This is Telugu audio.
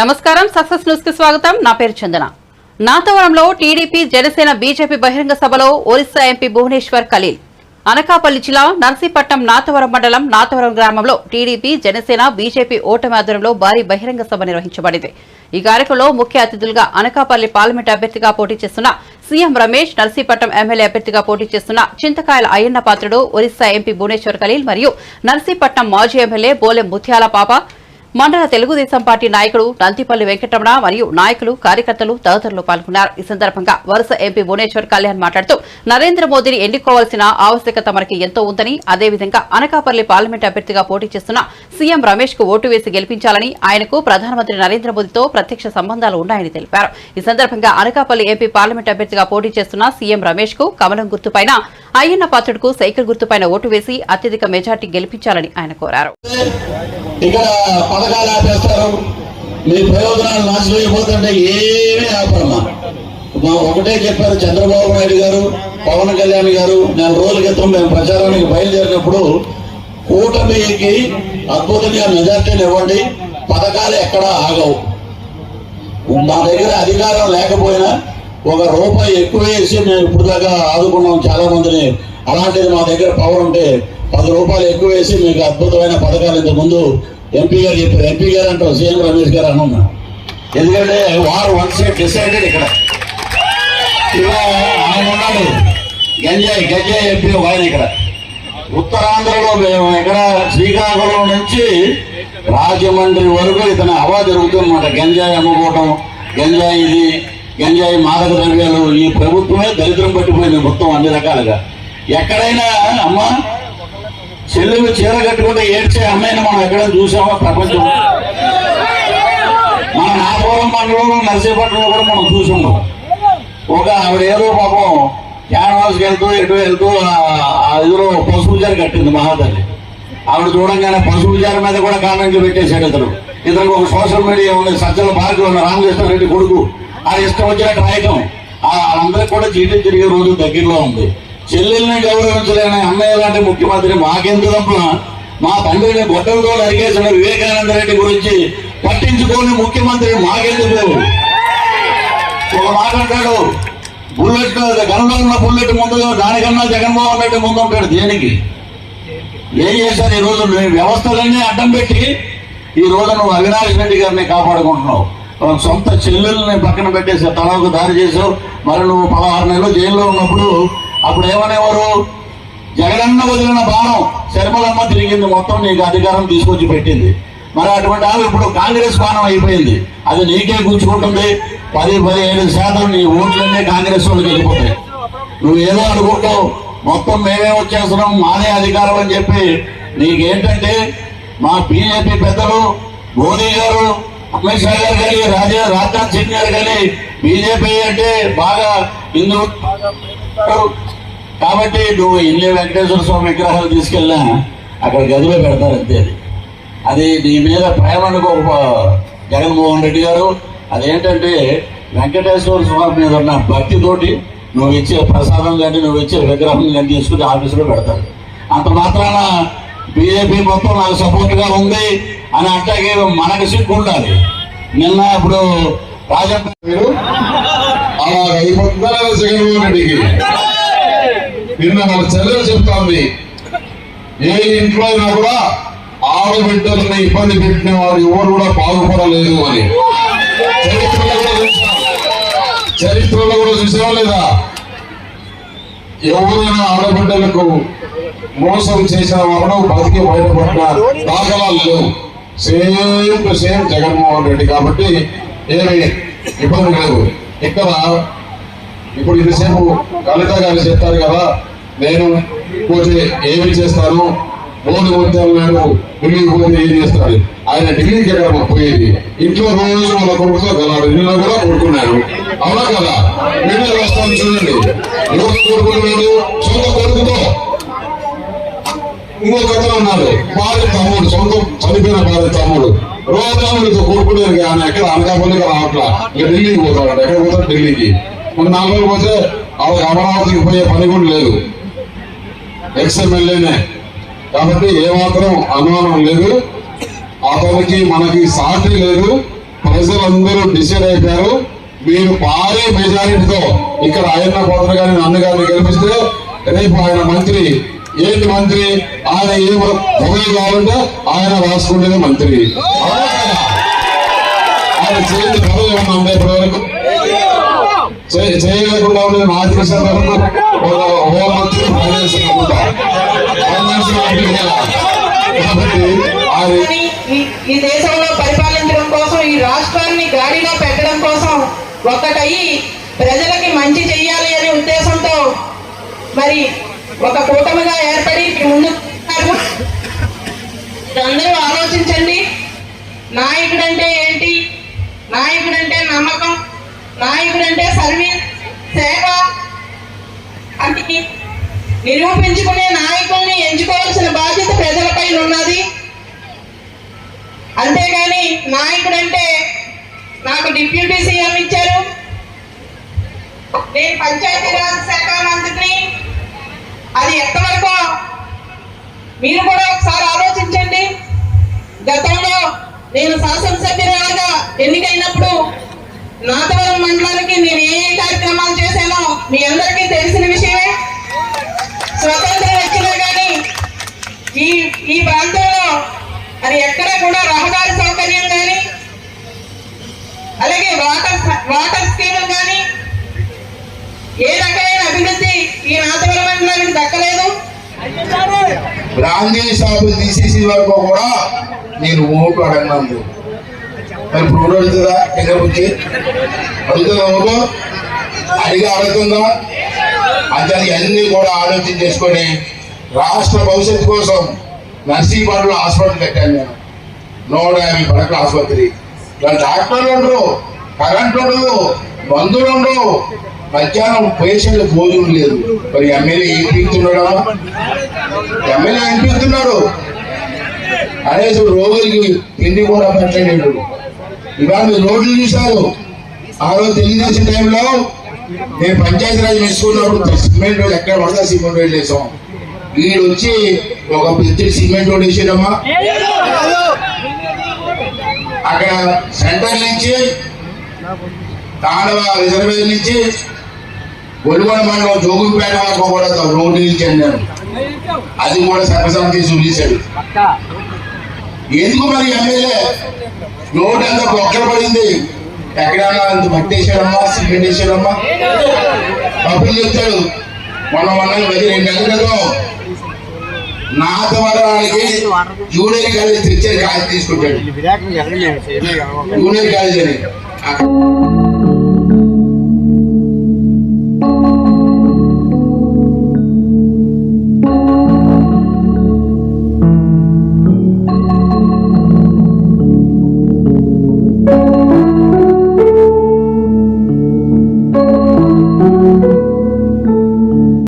నమస్కారం సక్సెస్ న్యూస్కి స్వాగతం. నా పేరు చందన. నాతవరంలో టీడీపీ జనసేన బీజేపీ బహిరంగ సభలో ఒరిస్సా ఎంపీ భువనేశ్వర్ ఖలీల్. అనకాపల్లి జిల్లా నర్సీపట్నం నాతవరం మండలం నాతవరం గ్రామంలో టీడీపీ జనసేన బీజేపీ ఓటమి ఆధ్వర్యంలో భారీ బహిరంగ సభ నిర్వహించబడింది. ఈ కార్యక్రమంలో ముఖ్య అతిథులుగా అనకాపల్లి పార్లమెంట్ అభ్యర్థిగా పోటీ చేస్తున్న సీఎం రమేష్ నర్సీపట్నం ఎమ్మెల్యే అభ్యర్థిగా పోటీ చేస్తున్న చింతకాయల అయ్యన్న పాత్రుడు ఒరిస్సా ఎంపీ భువనేశ్వర్ ఖలీల్ మరియు నర్సీపట్నం మాజీ ఎమ్మెల్యే బోలెం ముత్యాల పాప మండల తెలుగుదేశం పార్టీ నాయకుడు నంతిపల్లి వెంకటరమణ మరియు నాయకులు కార్యకర్తలు తదితరులు పాల్గొన్నారు. ఈ సందర్భంగా వరుస ఎంపీ భువనేశ్వర్ కళ్యాణ్ మాట్లాడుతూ నరేంద్ర మోదీని ఎన్నుకోవాల్సిన ఆవశ్యకత మనకి ఎంతో ఉందని అదేవిధంగా అనకాపల్లి పార్లమెంట్ అభ్యర్థిగా పోటీ చేస్తున్న సీఎం రమేష్కు ఓటు వేసి గెలిపించాలని ఆయనకు ప్రధానమంత్రి నరేంద్ర మోదీతో ప్రత్యక్ష సంబంధాలు ఉన్నాయని తెలిపారు. ఈ సందర్భంగా అనకాపల్లి ఎంపీ పార్లమెంట్ అభ్యర్థిగా పోటీ చేస్తున్న సీఎం రమేష్కు కమలం గుర్తుపైన అయ్యన్న పాత్రుడుకు సైకిల్ గుర్తుపైన ఓటు వేసి అత్యధిక మెజార్టీ గెలిపించాలని ఆయన కోరారు. ఇక్కడ పథకాలు ఆపేస్తారు. మీ ప్రయోజనాలు నాశనం అయిపోతుంటే ఏమీ ఆపరమ్మా. మా ఒకటే చెప్పారు చంద్రబాబు నాయుడు గారు పవన్ కళ్యాణ్ గారు నెల రోజుల క్రితం మేము ప్రచారానికి బయలుదేరినప్పుడు కూటమికి అద్భుతంగా మెజార్టీలు ఇవ్వండి పథకాలు ఎక్కడా ఆగవు. మా దగ్గర అధికారం లేకపోయినా ఒక రూపాయి ఎక్కువ వేసి మేము ఇప్పుడు దాకా ఆదుకున్నాం చాలా మందిని. అలాంటిది మా దగ్గర పవర్ ఉంటే పది రూపాయలు ఎక్కువ వేసి మీకు అద్భుతమైన పథకాలు ఇంత ముందు ఎంపీ గారు చెప్పారు. ఎంపీ గారు అంటారు సీఎం రమేష్ గారు అనున్నా ఎందుకంటే వారు వన్ సైడ్ డిసైడెడ్ ఇక్కడ. ఆయన ఉన్నాడు. గంజాయి గంజాయి ఎంపీ ఆయన ఇక్కడ. ఉత్తరాంధ్రలో మేము ఇక్కడ శ్రీకాకుళం నుంచి రాజమండ్రి వరకు ఇతను హవా జరుగుతుందన్నమాట. గంజాయి అమ్ముకోవటం గంజాయి ఇది గంజాయి మాదక ద్రవ్యాలు ఈ ప్రభుత్వమే దరిద్రం పట్టిపోయింది మొత్తం అన్ని రకాలుగా. ఎక్కడైనా అమ్మ చెల్లెలు చీర కట్టుకుంటే ఏడ్చే అమ్మాయిని మనం ఎక్కడైనా చూసామా ప్రపంచం మన నాగోళం మండలంలో నర్సీపట్నంలో కూడా మనం చూసున్నాం ఒక ఆవిడ ఏదో పాపం క్యాన్వాస్కి వెళ్తూ ఎటు వెళ్తూ ఆ- ఆ ఇదిలో పసుపు జారి కట్టింది మహాతల్లి. ఆవిడ చూడంగానే పసుపు జారి మీద కూడా కామెంట్లు పెట్టేశాడు ఇతను. ఇతనికి ఒక సోషల్ మీడియా ఉంది సజ్జల భారతి ఉన్న రామకృష్ణారెడ్డి కొడుకు. ఆ ఇష్టం వచ్చినట్టు రాయటం. వాళ్ళందరికీ కూడా చీటీ తిరిగే రోజు దగ్గరలో ఉంది. చెల్లెల్ని గౌరవించలేని అన్నయ్య లాంటి ముఖ్యమంత్రి మాకెందుకు మా తండ్రిని గొడ్డలతో నరికేసిన వివేకానంద రెడ్డి గురించి పట్టించుకోని ముఖ్యమంత్రి మాకెందుకు? ఒక మాట్లాడాడు బుల్లెట్ గన్లో ఉన్న బుల్లెట్ ముందు దానికన్నా జగన్మోహన్ రెడ్డి ముందు ఉంటాడు. దేనికి? ఏం చేశారు? ఈ రోజు వ్యవస్థలన్నీ అడ్డం పెట్టి ఈ రోజు నువ్వు అవినాష్ రెడ్డి గారిని కాపాడుకుంటున్నావు. సొంత చెల్లెల్ని పక్కన పెట్టేసి తలకు దారి చేసావు మరి నువ్వు పదహారు నెలలు జైల్లో ఉన్నప్పుడు అప్పుడు ఏమనేవారు? జగనన్న వదిలిన బాణం శర్మలమ్మ తిరిగింది మొత్తం నీకు అధికారం తీసుకొచ్చి పెట్టింది. మరి అటువంటి ఆమె ఇప్పుడు కాంగ్రెస్ బాణం అయిపోయింది. అది నీకే కూర్చుకుంటుంది పది పదిహేను శాతం నీ ఓట్లన్నీ కాంగ్రెస్ వాళ్ళకి వెళ్ళిపోతాయి. నువ్వు ఏదో అనుకుంటావు. మొత్తం మేమే వచ్చేస్తున్నాం మానే అధికారం అని చెప్పి నీకేంటంటే మా బీజేపీ పెద్దలు మోదీ గారు అమిత్ షా గారు కానీ రాజా రాజ్నాథ్ సింగ్ గారు కానీ బీజేపీ అంటే బాగా హిందూ కాబట్టి నువ్వు ఇల్లు వెంకటేశ్వర స్వామి విగ్రహాలు తీసుకెళ్ళినా అక్కడ గదిలో పెడతారు అంతే అది. అది నీ మీద ప్రేమ అనుకో జగన్మోహన్ రెడ్డి గారు. అదేంటంటే వెంకటేశ్వర స్వామి మీద ఉన్న భక్తితోటి నువ్వు ఇచ్చే ప్రసాదం కానీ నువ్వు ఇచ్చే విగ్రహం కానీ తీసుకుని ఆఫీసులో పెడతారు. అంత మాత్రాన బీజేపీ మొత్తం నాకు సపోర్ట్గా ఉంది అని అంటే మనకు సిగ్గు ఉండాలి. నిన్న ఇప్పుడు రాజప్ప మీరు అలా అయిపోతున్నారా జగన్మోహన్ రెడ్డికి? నిన్న మన చెల్లెలు చెప్తాంది. ఏ ఇంట్లో అయినా కూడా ఆడబిడ్డలని ఇబ్బంది పెట్టిన వారు ఎవరు కూడా బాగుపడలేదు అని. చరిత్రలో చరిత్రలో కూడా చూసావా లేదా? ఎవరైనా ఆడబిడ్డలకు మోసం చేసిన వాళ్ళు బతికి బయటపడిన దాఖలాలు లేవు. Same to same Jaganmohan Reddy కాబట్టి ఏమి ఇబ్బంది లేదు. ఇక్కడ ఇప్పుడు ఇంతసేపు కవిత గారు చెప్తారు కదా నేను పోతే ఏమి చేస్తాను? మోదీ ముత్యాలు నాడు ఢిల్లీకి పోతే ఏం చేస్తాడు ఆయన ఢిల్లీకి ఎక్కడ పోయేది? ఇంట్లో రోజు వాళ్ళ కొడుకుతో గలాడు నిన్న కూడా కొడుకున్నాడు. అవునా కదా? మీడియా వస్తాను చూడండి. ఎవరు కొడుకున్నాడు? సొంత కొడుకుతో. ఇంకొక అతను ఉన్నాడు భార్య తమ్ముడు సొంతం చనిపోయిన భార్య తమ్ముడు. రోజు కోరుకునేది ఆయన ఎక్కడ? అనకాపల్లికి రావట్లా. ఇక ఢిల్లీకి పోతాడు ఎక్కడ పోతాడు? ఢిల్లీకి. మన నాలుగు రోజులు పోతే వాళ్ళకి అమరావతికి పోయే పని కూడా లేదు. ఎక్స్ కాబట్టి ఏమాత్రం అనుమానం లేదు. అతనికి మనకి సాటి లేదు. ప్రజలందరూ డిసైడ్ అయిపోయారు. మీరు భారీ మెజారిటీతో ఇక్కడ ఆయన పోతన కానీ నన్ను గారిని గెలిపిస్తే రేపు ఆయన మంత్రి ఏంటి మంత్రి? ఆయన ఏ పొగలు కావాలంటే ఆయన రాసుకుంటేనే మంత్రి. ఆయన చేతి పదవి ఏమన్నా ఉండే ఇప్పటి వరకు చేయలేకుండా ఉండేది మాజీ శాఖ వరకు ఒక హోంమంత్రి ఫైనాన్స్ అనుకుంటా. ఫైనాన్స్ కాబట్టి ఈ- ఈ దేశంలో పరిపాలించడం కోసం ఈ రాష్ట్రాన్ని గాడిలో పెట్టడం కోసం ఒక్కటయ్యి ప్రజలకి మంచి చెయ్యాలి అనే ఉద్దేశంతో మరి ఒక కూటమిగా ఏర్పడి ముందు అందరూ ఆలోచించండి. నాయకుడంటే ఏంటి? నాయకుడంటే నమ్మకం. నాయకుడంటే సర్వీస్ సేవ. అంటే నిరూపించుకునే నాయకుల్ని ఎంచుకోవాల్సిన బాధ్యత ప్రజలపై ఉన్నది. అంతేగాని నాయకుడంటే నాకు డిప్యూటీ సీఎం ఇచ్చారు. నేను పంచాయతీరాజ్ శాఖ మంత్రిని అది ఎంతవరకు? మీరు కూడా ఒకసారి ఆలోచించండి. గతంలో నేను శాసనసభ్యురాలుగా ఎన్నికైనప్పుడు నాతవరం మండలానికి నేను ఏ కార్యక్రమాలు చేశానో మీ అందరికీ తెలిసిన విషయమే. స్వతంత్రం వచ్చినా కానీ ఈ ఈ ప్రాంతంలో అది ఎక్కడ కూడా రహదారి సౌకర్యం కానీ అలాగే వాటర్ వాటర్ స్కీములు కానీ ఏ రకం ఈ నాతవరం మండలానికి దక్కలేదు తీసేసి వరకు కూడా నేను ఓటు అడగను మరి ఇప్పుడు అడుగుతుందా? ఎక్కడ వచ్చి అడుగుతుందా ఓటు? అడిగి అడుగుతుందా అతని అన్ని కూడా ఆలోచన చేసుకొని రాష్ట్ర భవిష్యత్తు కోసం నర్సీపాడులో హాస్పిటల్ కట్టాను నేను. నూట యాభై పడకల ఆసుపత్రి. ఇలా డాక్టర్లు ఉండరు కరెంట్ ఉండదు మందులు ఉండవు. మధ్యాహ్నం పేషెంట్ భోజనం లేదు. మరి ఎమ్మెల్యే ఏం పీకుతున్నాడా ఎమ్మెల్యే ఏం పీకుతున్నాడు అనేసి రోగులకి తిండి కూడా పెట్టలేడు ఇవాళ మీరు రోడ్లు చూశారు. ఆ రోజు తెలుగుదేశం టైంలో నేను పంచాయతీరాజ్ వేసుకున్నప్పుడు సిమెంట్ రోడ్ ఎక్కడ పడతా సిమెంట్ రోడ్ వేసాం. వీడు వచ్చి ఒక పెద్ద సిమెంట్ రోడ్ వేసాడమ్మా. అక్కడ సెంటర్ నుంచి తాండవ రిజర్వేషన్ నుంచి గొల్గొండ మండలం జోగుపేట వరకు కూడా రోడ్డు నేను అది కూడా సర్వసంతి చూపించాడు ఎందుకు మరి ఎమ్మెల్యే? రోడ్ అంతా బొక్కలు పడింది. ఎక్కడన్నా అంత పట్టేశాడమ్మా సిమెంట్ వేసాడమ్మా డబ్బులు చెప్తాడు మొన్న మొన్న పది రెండు నెలల క్రితం నాతవరానికి జూనియర్ కాలేజ్ తెచ్చే కాలేజ్ తీసుకుంటాడు. జూనియర్ కాలేజ్ అని